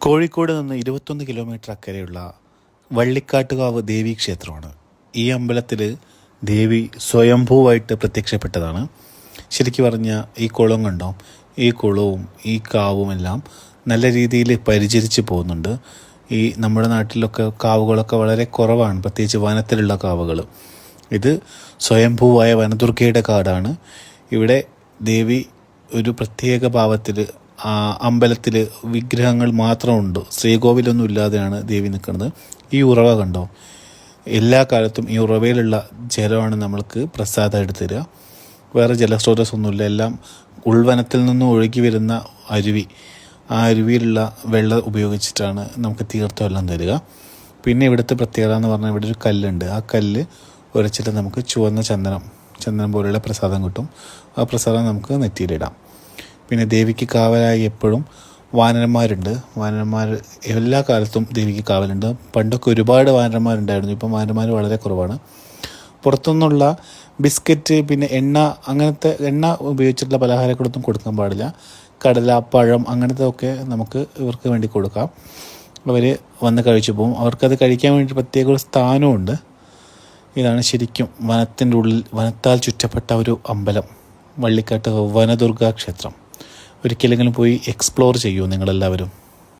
കോഴിക്കോട് നിന്ന് ഇരുപത്തൊന്ന് കിലോമീറ്റർ അക്കരെയുള്ള വള്ളിക്കാട്ടുകാവ് ദേവി ക്ഷേത്രമാണ്. ഈ അമ്പലത്തിൽ ദേവി സ്വയംഭൂവായിട്ട് പ്രത്യക്ഷപ്പെട്ടതാണ്. ശരിക്കും പറഞ്ഞാൽ ഈ കുളം കണ്ടോ? ഈ കുളവും ഈ കാവും എല്ലാം നല്ല രീതിയിൽ പരിചരിച്ച് പോകുന്നുണ്ട്. ഈ നമ്മുടെ നാട്ടിലൊക്കെ കാവുകളൊക്കെ വളരെ കുറവാണ്. പ്രത്യേകിച്ച് വനത്തിലുള്ള കാവുകൾ ഇത് സ്വയംഭൂവായ വനദുർഗയുടെ കാടാണ്. ഇവിടെ ദേവി ഒരു പ്രത്യേക ഭാവത്തിൽ അമ്പലത്തിൽ വിഗ്രഹങ്ങൾ മാത്രമുണ്ട്. ശ്രീകോവിലൊന്നും ഇല്ലാതെയാണ് ദേവി നിൽക്കുന്നത്. ഈ ഉറവ കണ്ടോ? എല്ലാ കാലത്തും ഈ ഉറവയിലുള്ള ജലമാണ് നമ്മൾക്ക് പ്രസാദമായിട്ട് തരിക. വേറെ ജലസ്രോതസ്സൊന്നുമില്ല. എല്ലാം ഉൾവനത്തിൽ നിന്നും ഒഴുകി വരുന്ന അരുവി. ആ അരുവിയിലുള്ള വെള്ളം ഉപയോഗിച്ചിട്ടാണ് നമുക്ക് തീർത്ഥം എല്ലാം തരിക. പിന്നെ ഇവിടുത്തെ പ്രത്യേകത എന്ന് പറഞ്ഞാൽ ഇവിടെ ഒരു കല്ലുണ്ട്. ആ കല്ല് ഉരച്ചിട്ട് നമുക്ക് ചുവന്ന ചന്ദനം ചന്ദനം പോലെയുള്ള പ്രസാദം കിട്ടും. ആ പ്രസാദം നമുക്ക് നെറ്റിയിലിടാം. പിന്നെ ദേവിക്ക് കാവലായി എപ്പോഴും വാനരന്മാരുണ്ട്. വാനരന്മാർ എല്ലാ കാലത്തും ദേവിക്ക് കാവലുണ്ട്. പണ്ടൊക്കെ ഒരുപാട് വാനരന്മാരുണ്ടായിരുന്നു. ഇപ്പം വാനരന്മാർ വളരെ കുറവാണ്. പുറത്തുനിന്നുള്ള ബിസ്ക്കറ്റ് പിന്നെ എണ്ണ അങ്ങനത്തെ എണ്ണ ഉപയോഗിച്ചിട്ടുള്ള പലഹാരങ്ങളൊന്നും കൊടുക്കാൻ പാടില്ല. കടല പഴം അങ്ങനത്തെ ഒക്കെ നമുക്ക് ഇവർക്ക് വേണ്ടി കൊടുക്കാം. അവർ വന്ന് കഴിച്ചു പോകും. അവർക്കത് കഴിക്കാൻ വേണ്ടി പ്രത്യേക ഒരു സ്ഥാനമുണ്ട് ഇതാണ് ശരിക്കും വനത്തിന്റെ ഉള്ളിൽ വനത്താൽ ചുറ്റപ്പെട്ട ഒരു അമ്പലം. വള്ളിക്കാട്ട് വനദുർഗാ ക്ഷേത്രം ഒരിക്കലെങ്കിലും പോയി എക്സ്പ്ലോർ ചെയ്യൂ നിങ്ങളെല്ലാവരും.